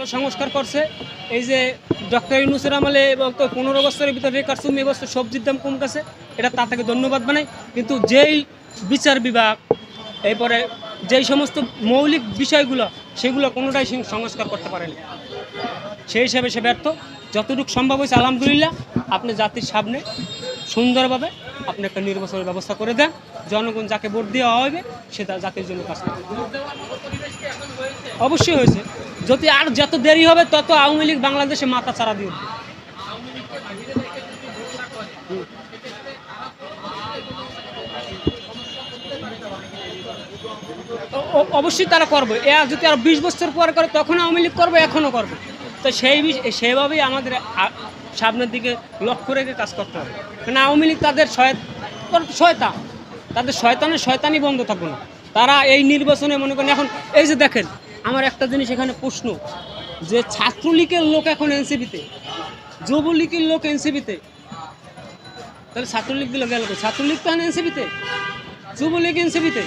ভালো সংস্কার করছে। এই যে ডক্টর ইউনুসের আমলে এবং তো পনেরো বছরের ভিতরে রেকর্ড তুমি এবছর সবজির দাম কম গেছে এটা তা থেকে ধন্যবাদ বানাই। কিন্তু যেই বিচার বিভাগ, এরপরে যেই সমস্ত মৌলিক বিষয়গুলো, সেগুলো কোনোটাই সংস্কার করতে পারেনি। সেই হিসাবে সে ব্যর্থ। যতটুকু সম্ভব হয়েছে, আলহামদুলিল্লাহ, আপনি জাতির সামনে সুন্দরভাবে আপনি একটা নির্বাচনের ব্যবস্থা করে দেন। জনগণ যাকে ভোট দেওয়া হবে, সে তার জাতির জন্য কাজ করবে। অবশ্যই হয়েছে। যদি আর যত দেরি হবে, তত আওয়ামী লীগ বাংলাদেশে মাথা ছাড়া দিয়ে অবশ্যই তারা করবে। এ যদি আর বিশ বছর পর করে, তখন আওয়ামী লীগ করবে, এখনও করবে। তো সেই সেভাবেই আমাদের সামনের দিকে লক্ষ্য রেখে কাজ করতে হবে। কারণ আওয়ামী লীগ তাদের শয়- শয়তান। তাদের শয়তানের শয়তানই বন্ধ থাকবে না। তারা এই নির্বাচনে মনে করেন, এখন এই যে দেখেন, আমার একটা জিনিস এখানে প্রশ্ন, যে ছাত্রলীগের লোক এখন এনসিপিতে, যুবলীগের লোক এনসিপিতে, তাহলে ছাত্রলীগ দিল গেল? ছাত্রলীগ তো এখন এনসিপিতে, যুবলীগ এনসিপিতে।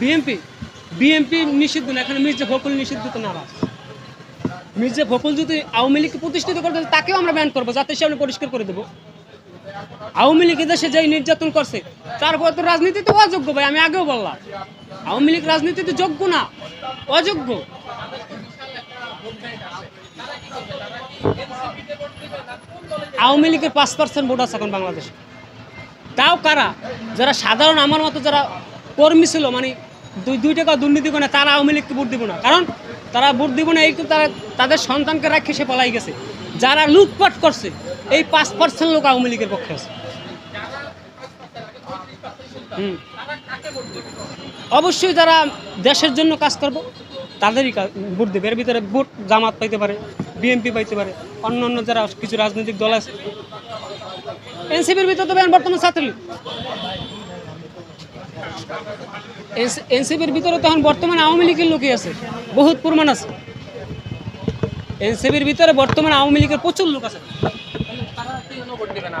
বিএনপি বিএনপি নিষিদ্ধ না, এখানে মির্জা ফখরুল নিষিদ্ধ তো না মির্জা ফখরুল যদি আওয়ামী লীগকে প্রতিষ্ঠিত করতে তাকেও আমরা ব্যান করব যাতে সে আমরা পরিষ্কার করে দেবো। আওয়ামী লীগ দেশে যেই নির্যাতন করছে তারপর তো রাজনীতিতে অযোগ্য ভাই, আমি আগেও বললাম। আওয়ামী লীগ রাজনীতিতে যোগ্য না, অযোগ্য। আওয়ামী লীগের পাঁচ পার্সেন্ট ভোট আছে এখন বাংলাদেশে। তাও কারা? যারা সাধারণ আমার মতো যারা কর্মী ছিল মানে দুই দুই টাকা দুর্নীতি করে তারা আওয়ামী লীগকে ভোট দিব না। কারণ তারা ভোট দিব না, এই তো তারা তাদের সন্তানকে রাখে, সে পলাই গেছে। যারা লুটপাট করছে, এই পাঁচ পার্সেন্ট লোক আওয়ামী লীগের পক্ষে আছে। অবশ্যই যারা দেশের জন্য কাজ করব, তাদেরই ভোট দেবে। এর ভিতরে ভোট জামাত পাইতে পারে, বিএনপি পাইতে পারে অন্য অন্য যারা কিছু রাজনৈতিক দল আছে। এনসিপির ভিতরে তো বর্তমান ছাত্রলীগ। এনসিপির ভিতরে তো এখন বর্তমানে আওয়ামী লীগের লোকই আছে, বহুত প্রমাণ আছে। এনসিপির ভিতরে বর্তমানে আওয়ামী লীগের প্রচুর লোক আছে।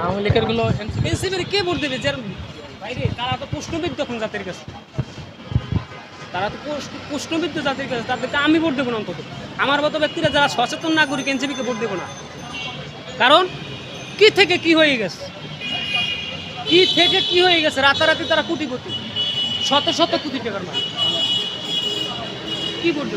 আওয়ামী লীগেরগুলো এনসিপির কে ভোট দেবে? যার বাইরে, তারা তো তখন জাতির কাছে। তারা তো জাতির কাছে। তাদেরকে আমি ভোট দেবো না অন্তত। আমার মতো ব্যক্তিরা যারা সচেতন নাগরিক, এনসিপিকে ভোট দেবো না। কারণ কি থেকে কি হয়ে গেছে? কি থেকে কি হয়ে গেছে? রাতারাতি তারা কোটিপতি। শত শত কোটি টাকার মালিক। কি বলতে?